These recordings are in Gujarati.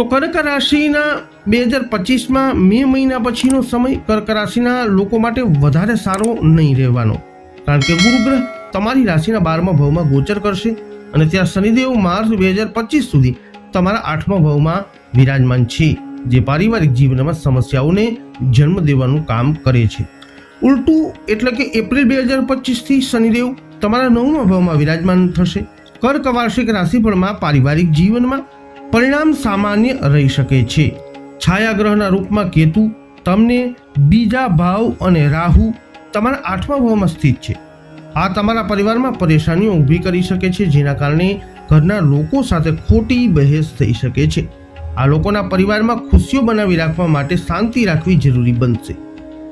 તો કર્ક રાશિના બે હજાર પચીસમાં મે મહિના પછીનો સમય કર્ક રાશિના લોકો માટે વધારે સારો નહીં રહેવાનો. કારણ કે ગુરુગ્રહ તમારી રાશિના બારમા ભાવમાં ગોચર કરશે અને ત્યાં શનિદેવ માર્ચ બે હજાર પચીસ સુધી તમારા આઠમા ભાવમાં વિરાજમાન છે, જે પારિવારિક જીવનમાં સમસ્યાઓને જન્મ દેવાનું કામ કરે છે. ઉલટું એટલે કે એપ્રિલ બે હજાર પચીસથી શનિદેવ તમારા નવમા ભાવમાં વિરાજમાન થશે. કર્ક વાર્ષિક રાશિફળમાં પારિવારિક જીવનમાં પરિણામ સામાન્ય રહી શકે છે. છાયાગ્રહના રૂપમાં કેતુ તમને બીજા ભાવ અને રાહુ તમારા આઠમા ભાવમાં સ્થિત છે. આ તમારા પરિવારમાં પરેશાનીઓ ઊભી કરી શકે છે, જેના કારણે ઘરના લોકો સાથે ખોટી બહેસ થઈ શકે છે. આ લોકોના પરિવારમાં ખુશીઓ બનાવી રાખવા માટે શાંતિ રાખવી જરૂરી બનશે.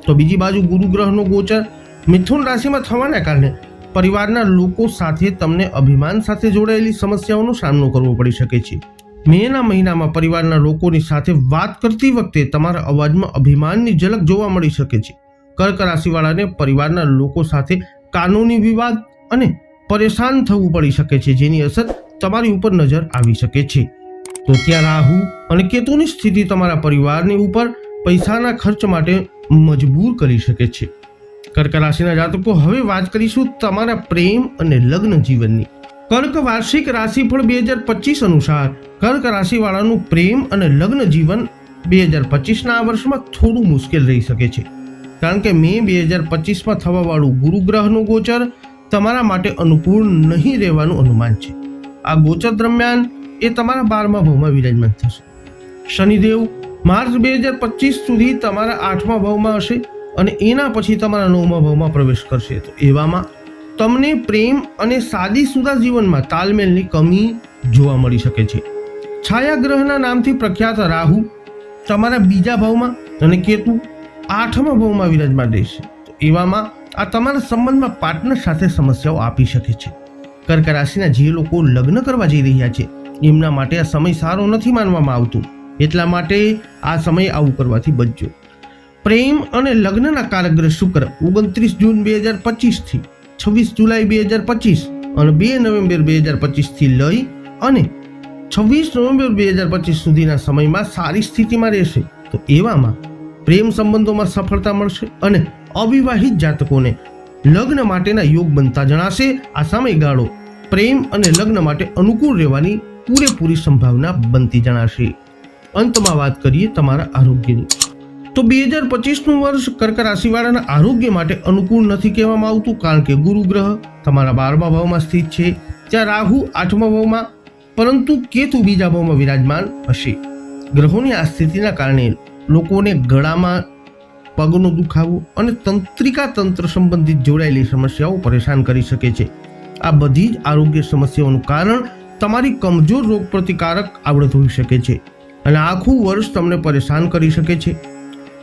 તો બીજી બાજુ ગુરુ ગ્રહનો ગોચર મિથુન રાશિમાં થવાના કારણે પરિવારના લોકો સાથે તમને અભિમાન સાથે જોડાયેલી સમસ્યાઓનો સામનો કરવો પડી શકે છે. મેના મહિનામાં પરિવારના લોકોની સાથે વાત કરતી વખતે તમારા અવાજમાં અભિમાનની ઝલક જોવા મળી શકે છે. કર્ક રાશિવાળાને પરિવારના લોકો સાથે કાનૂની વિવાદ અને પરેશાન થવું પડી શકે છે, જેની અસર તમારી ઉપર નજર આવી શકે છે. તો ત્યાં રાહુ અને કેતુની સ્થિતિ તમારા પરિવારની ઉપર પૈસાના ખર્ચ માટે મજબૂર કરી શકે છે. કર્ક રાશિના જાતકો, હવે વાત કરીશું તમારા પ્રેમ અને લગ્ન જીવનની. કર્ક વાર્ષિક રાશિફળ બે હજાર પચીસ અનુસાર, કર્ક રાશિવાળાનું પ્રેમ અને લગ્ન જીવન બે હજાર પચીસના આ વર્ષમાં થોડું મુશ્કેલ રહી શકે છે. કારણ કે મે બે હજાર પચીસમાં થવાવાળું ગુરુગ્રહનું ગોચર તમારા માટે અનુકૂળ નહીં રહેવાનું અનુમાન છે. આ ગોચર દરમિયાન એ તમારા બારમા ભાવમાં વિરાજમાન થશે. શનિદેવ, માર્ચ બે હજાર પચીસ સુધી તમારા આઠમા ભાવમાં હશે અને એના પછી તમારા નવમા ભાવમાં પ્રવેશ કરશે. તો એવામાં તમને પ્રેમ અને સાદી સુદા જીવનમાં તાલમેલની કમી જોવા મળી શકે છે. છાયાગ્રહના નામથી પ્રખ્યાત રાહુ તમારા બીજા ભાવમાં અને કેતુ આઠમા ભાવમાં વિરાજમાન રહેશે. એવામાં આ તમારા સંબંધમાં પાર્ટનર સાથે સમસ્યાઓ આપી શકે છે. કર્ક રાશિના જે લોકો લગ્ન કરવા જઈ રહ્યા છે, એમના માટે આ સમય સારો નથી માનવામાં આવતો. એટલા માટે આ સમય આવું કરવાથી બચજો. પ્રેમ અને લગ્નના કારગ્રહ શુક્ર ઓગણત્રીસ જૂન બે હજાર પચીસથી છવ્વીસ જુલાઈ બે હજાર પચીસ અને બે નવેમ્બર બે હજાર પચીસથી લઈ અને છવ્વીસ નવેમ્બર બે હજાર પચીસ સુધીના સમયમાં સારી સ્થિતિમાં રહેશે. તો એવામાં પ્રેમ સંબંધોમાં સફળતા મળશે અને અવિવાહિત જાતકોને લગ્ન માટેના યોગ બનતા જણાશે. આ સમયગાળો પ્રેમ અને લગ્ન માટે અનુકૂળ રહેવાની પૂરેપૂરી સંભાવના બનતી જણાશે. અંતમાં વાત કરીએ તમારા આરોગ્યની. તો બે હજાર પચીસનું વર્ષ કર્ક રાશિવાળાના આરોગ્ય માટે અનુકૂળ નથી કહેવામાં આવતું, કારણ કે ગુરુ ગ્રહ તમારા બારમા ભાવમાં સ્થિત છે ત્યાં રાહુ આઠમા ભાવમાં, પરંતુ કેતુ બીજા ભાવમાં વિરાજમાન હશે. ગ્રહોની આ સ્થિતિના કારણે લોકોને ગળામાં પગનો દુખાવો અને તંત્રિકા તંત્ર સંબંધિત જોડાયેલી સમસ્યાઓ પરેશાન કરી શકે છે. આ બધી જ આરોગ્ય સમસ્યાઓનું કારણ તમારી કમજોર રોગ પ્રતિકારક આવડત હોઈ શકે છે અને આખું વર્ષ તમને પરેશાન કરી શકે છે.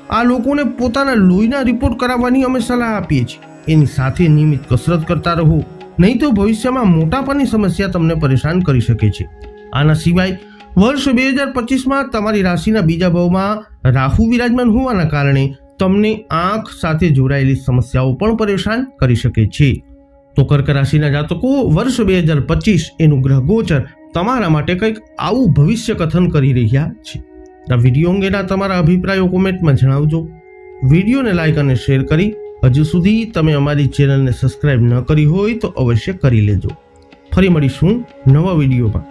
આ લોકોને પોતાના લોહીના રિપોર્ટ કરાવવાની અમે સલાહ આપીએ છીએ. એની સાથે નિયમિત કસરત કરતા રહો. નહીં તો ભવિષ્યમાં મોટાપાની સમસ્યા તમને પરેશાન કરી શકે છે. આના સિવાય, વર્ષ બે હજાર પચીસમાં તમારી રાશિના બીજા ભાવમાં રાહુ વિરાજમાન હોવાના કારણે તમને આંખ સાથે જોડાયેલી સમસ્યાઓ પણ પરેશાન કરી શકે છે. તો કર્ક રાશિના જાતકો, વર્ષ બે હજાર પચીસ એનું ગ્રહ ગોચર તમારા માટે કંઈક આવું ભવિષ્ય કથન કરી રહ્યા છે. આ વીડિયો અંગેના તમારા અભિપ્રાયો કોમેન્ટમાં જણાવજો. વિડીયોને લાઇક અને શેર કરી હજુ સુધી તમે અમારી ચેનલને સબસ્ક્રાઇબ ન કરી હોય તો અવશ્ય કરી લેજો. ફરી મળીશું નવા વિડીયોમાં.